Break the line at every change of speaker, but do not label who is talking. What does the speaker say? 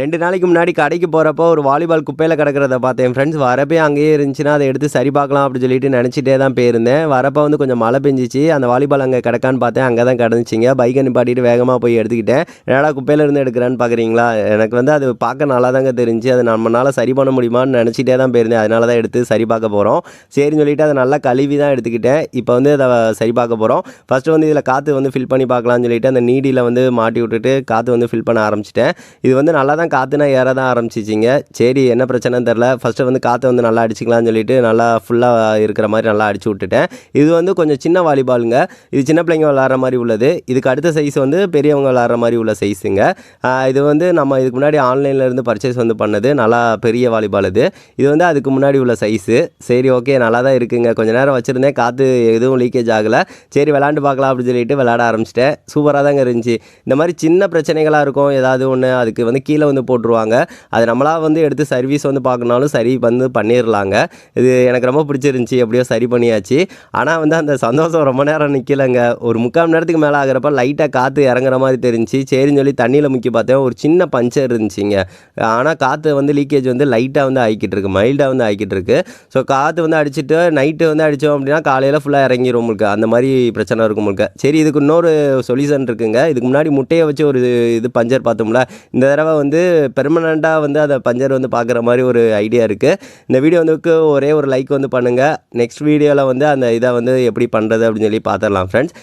ரெண்டு நாளைக்கு முன்னாடி கடைக்கு போகிறப்போ ஒரு வாலிபால் குப்பையில் கிடக்கிறத பார்த்தேன். ஃப்ரெண்ட்ஸ் வரப்பே அங்கேயே இருந்துச்சுன்னா அதை எடுத்து சரி பார்க்கலாம் அப்படின்னு சொல்லிட்டு நினச்சிட்டே தான் போயிருந்தேன். வரப்போ வந்து கொஞ்சம் மழை பெஞ்சிச்சு. அந்த வாலிபால் அங்கே கிடக்கான்னு பார்த்தேன். அங்கே தான் கிடந்துச்சிங்க. பைக்கை நிப்பாட்டிட்டு வேகமாக போய் எடுத்துக்கிட்டேன். என்னடா குப்பையில் இருந்து எடுக்கிறான்னு பார்க்குறீங்களா எனக்கு வந்து அது பார்க்க நல்லா தாங்க தெரிஞ்சு அதை நம்மளால் சரி பண்ண முடியுமான்னு நினச்சிட்டே தான் போயிருந்தேன். அதனால தான் எடுத்து சரி பார்க்க போகிறோம் சரின்னு சொல்லிட்டு அதை நல்லா கழுவி தான் எடுத்துக்கிட்டேன். இப்போ வந்து அதை சரி பார்க்க போகிறோம் ஃபஸ்ட்டு வந்து இதில் காற்று வந்து ஃபில் பண்ணி பார்க்கலாம்னு சொல்லிட்டு அந்த நீடியில் வந்து மாட்டி விட்டுட்டு காற்று வந்து ஃபில் பண்ண ஆரம்பிச்சிட்டேன். இது வந்து நல்லா தான் காற்றுனா ஏற தான் ஆரம்பிச்சிச்சிங்க. சரி என்ன பிரச்சனைன்னு தெரில ஃபஸ்ட்டு வந்து காற்றை வந்து நல்லா அடிச்சிக்கலாம்னு சொல்லிட்டு நல்லா ஃபுல்லாக இருக்கிற மாதிரி நல்லா அடிச்சு விட்டுட்டேன். இது வந்து கொஞ்சம் சின்ன வாலிபாலுங்க. இது சின்ன பிள்ளைங்க விளாட்ற மாதிரி உள்ளது. இதுக்கு அடுத்த சைஸ் வந்து பெரியவங்க விளாட்ற மாதிரி உள்ள சைஸுங்க இது வந்து நம்ம இதுக்கு முன்னாடி ஆன்லைனில் இருந்து பர்ச்சேஸ் வந்து பண்ணது. நல்லா பெரிய வாலிபால் இது இது வந்து அதுக்கு முன்னாடி உள்ள சைஸு சரி ஓகே நல்லா தான் இருக்குங்க. கொஞ்ச நேரம் வச்சுருந்தேன். காற்று எதுவும் லீக்கேஜ் ஆகலை. சரி விளாண்டு பார்க்கலாம் அப்படின்னு சொல்லிட்டு விளாட ஆரம்பிச்சிட்டேன். சூப்பராக தாங்க இருந்துச்சு. இந்த மாதிரி சின்ன பிரச்சனைகளாக இருக்கும். ஏதாவது ஒன்று அதுக்கு வந்து கீழே வந்து போட்டுருவாங்க. அது நம்மளாக வந்து எடுத்து சர்வீஸ் வந்து பார்க்கணுனாலும் சரி வந்து பண்ணிடலாங்க இது எனக்கு ரொம்ப பிடிச்சிருந்துச்சி எப்படியோ சரி பண்ணியாச்சு. ஆனால் வந்து அந்த சந்தோஷம் ரொம்ப நேரம் நிற்கலைங்க ஒரு முக்கால் மணி நேரத்துக்கு மேலே ஆகிறப்ப லைட்டாக காற்று இறங்குற மாதிரி தெரிஞ்சுச்சு. சரின்னு சொல்லி தண்ணியில் முக்கி பார்த்தேன். ஒரு சின்ன பஞ்சர் இருந்துச்சுங்க. ஆனால் காற்று வந்து லீக்கேஜ் வந்து லைட்டாக வந்து ஆகிக்கிட்டு இருக்கு. மைல்டாக வந்து ஆகிக்கிட்டு இருக்கு. ஸோ காற்று வந்து அடிச்சுட்டு நைட்டு வந்து அடித்தோம் அப்படின்னா காலையில் ஃபுல்லாக இறங்கிரும் உங்களுக்கு அந்த மாதிரி பிரச்சனை இருக்கும் உங்களுக்கு சரி இதுக்கு இன்னொரு சொல்யூஷன் இருக்குங்க. இதுக்கு முன்னாடி முட்டையை வச்சு ஒரு இது பஞ்சர் பார்த்தோம்ல. இந்த தடவை வந்து பெர்மனண்ட்டாக வந்து அதை பஞ்சர் வந்து பார்க்குற மாதிரி ஒரு ஐடியா இருக்குது இந்த வீடியோ வந்து ஒரே ஒரு லைக் வந்து பண்ணுங்கள் நெக்ஸ்ட் வீடியோவில் வந்து அந்த இதை வந்து எப்படி பண்ணுறது அப்படின்னு சொல்லி பார்த்துடலாம் ஃப்ரெண்ட்ஸ்